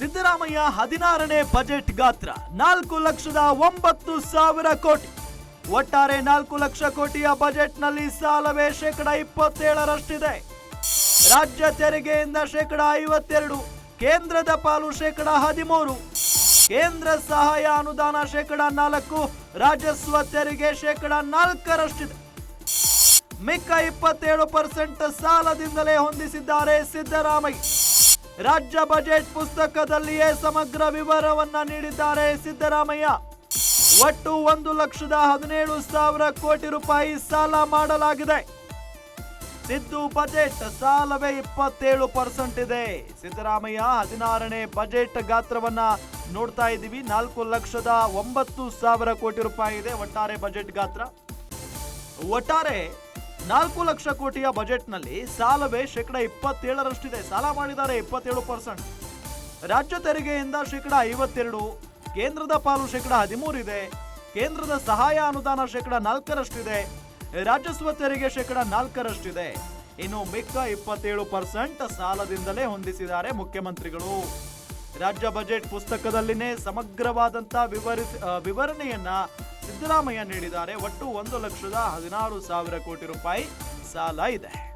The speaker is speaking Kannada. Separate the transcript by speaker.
Speaker 1: ಸಿದ್ದರಾಮಯ್ಯ ಹದಿನಾರನೇ ಬಜೆಟ್ ಗಾತ್ರ, ನಾಲ್ಕು ಲಕ್ಷದ ಒಂಬತ್ತು ಸಾವಿರ ಕೋಟಿ. ಒಟ್ಟಾರೆ ನಾಲ್ಕು ಲಕ್ಷ ಕೋಟಿಯ ಬಜೆಟ್ನಲ್ಲಿ ಸಾಲವೇ ಶೇಕಡ ಇಪ್ಪತ್ತೇಳರಷ್ಟಿದೆ. ರಾಜ್ಯ ತೆರಿಗೆಯಿಂದ ಶೇಕಡ ಐವತ್ತೆರಡು, ಕೇಂದ್ರದ ಪಾಲು ಶೇಕಡ ಹದಿಮೂರು. ಕೇಂದ್ರ ಸಹಾಯ ಅನುದಾನ ಶೇಕಡ ನಾಲ್ಕು ರಾಜಸ್ವ ತೆರಿಗೆ ಶೇಕಡ ನಾಲ್ಕರಷ್ಟಿದೆ. ಮಿಕ್ಕ ಇಪ್ಪತ್ತೇಳು ಪರ್ಸೆಂಟ್ ಸಾಲದಿಂದಲೇ ಹೊಂದಿಸಿದ್ದಾರೆ ಸಿದ್ದರಾಮಯ್ಯ. ರಾಜ್ಯ ಬಜೆಟ್ ಪುಸ್ತಕದಲ್ಲಿಯೇ ಸಮಗ್ರ ವಿವರವನ್ನ ನೀಡಿದ್ದಾರೆ ಸಿದ್ದರಾಮಯ್ಯ. ಒಟ್ಟು ಒಂದು ಲಕ್ಷದ ಹದಿನೇಳು ಸಾವಿರ ಕೋಟಿ ರೂಪಾಯಿ ಸಾಲ ಮಾಡಲಾಗಿದೆ. ಸಿದ್ದು ಬಜೆಟ್ ಸಾಲವೇ ಇಪ್ಪತ್ತೇಳು ಪರ್ಸೆಂಟ್ ಇದೆ. ಸಿದ್ದರಾಮಯ್ಯ, ಹದಿನಾರನೇ ಬಜೆಟ್ ಗಾತ್ರವನ್ನ ನೋಡ್ತಾ ಇದ್ದೀವಿ. ನಾಲ್ಕು ಲಕ್ಷದ ಒಂಬತ್ತು ಸಾವಿರ ಕೋಟಿ ರೂಪಾಯಿ ಇದೆ ಒಟ್ಟಾರೆ ಬಜೆಟ್ ಗಾತ್ರ. ಒಟ್ಟಾರೆ ನಾಲ್ಕು ಲಕ್ಷ ಕೋಟಿಯ ಬಜೆಟ್ನಲ್ಲಿ ಸಾಲವೇ ಶೇಕಡ ಇಪ್ಪತ್ತೇಳರಷ್ಟಿದೆ. ಸಾಲ ಮಾಡಿದ್ದಾರೆ ಇಪ್ಪತ್ತೇಳು ಪರ್ಸೆಂಟ್. ರಾಜ್ಯ ತೆರಿಗೆಯಿಂದ ಶೇಕಡ ಐವತ್ತೆರಡು, ಕೇಂದ್ರದ ಪಾಲು ಶೇಕಡ ಹದಿಮೂರಿದೆ ಕೇಂದ್ರದ ಸಹಾಯ ಅನುದಾನ ಶೇಕಡ ನಾಲ್ಕರಷ್ಟಿದೆ ರಾಜಸ್ವ ತೆರಿಗೆ ಶೇಕಡ ನಾಲ್ಕರಷ್ಟಿದೆ. ಇನ್ನು ಮಿಕ್ಕ ಇಪ್ಪತ್ತೇಳು ಪರ್ಸೆಂಟ್ ಸಾಲದಿಂದಲೇ ಹೊಂದಿಸಿದ್ದಾರೆ ಮುಖ್ಯಮಂತ್ರಿಗಳು. ರಾಜ್ಯ ಬಜೆಟ್ ಪುಸ್ತಕದಲ್ಲಿನೇ ಸಮಗ್ರವಾದಂಥ ವಿವರಿಸ ವಿವರಣೆಯನ್ನ ಸಿದ್ದರಾಮಯ್ಯ ನೀಡಿದ್ದಾರೆ. ಒಟ್ಟು ಒಂದು ಲಕ್ಷದ ಹದಿನಾರು ಸಾವಿರ ಕೋಟಿ ರೂಪಾಯಿ ಸಾಲ ಇದೆ.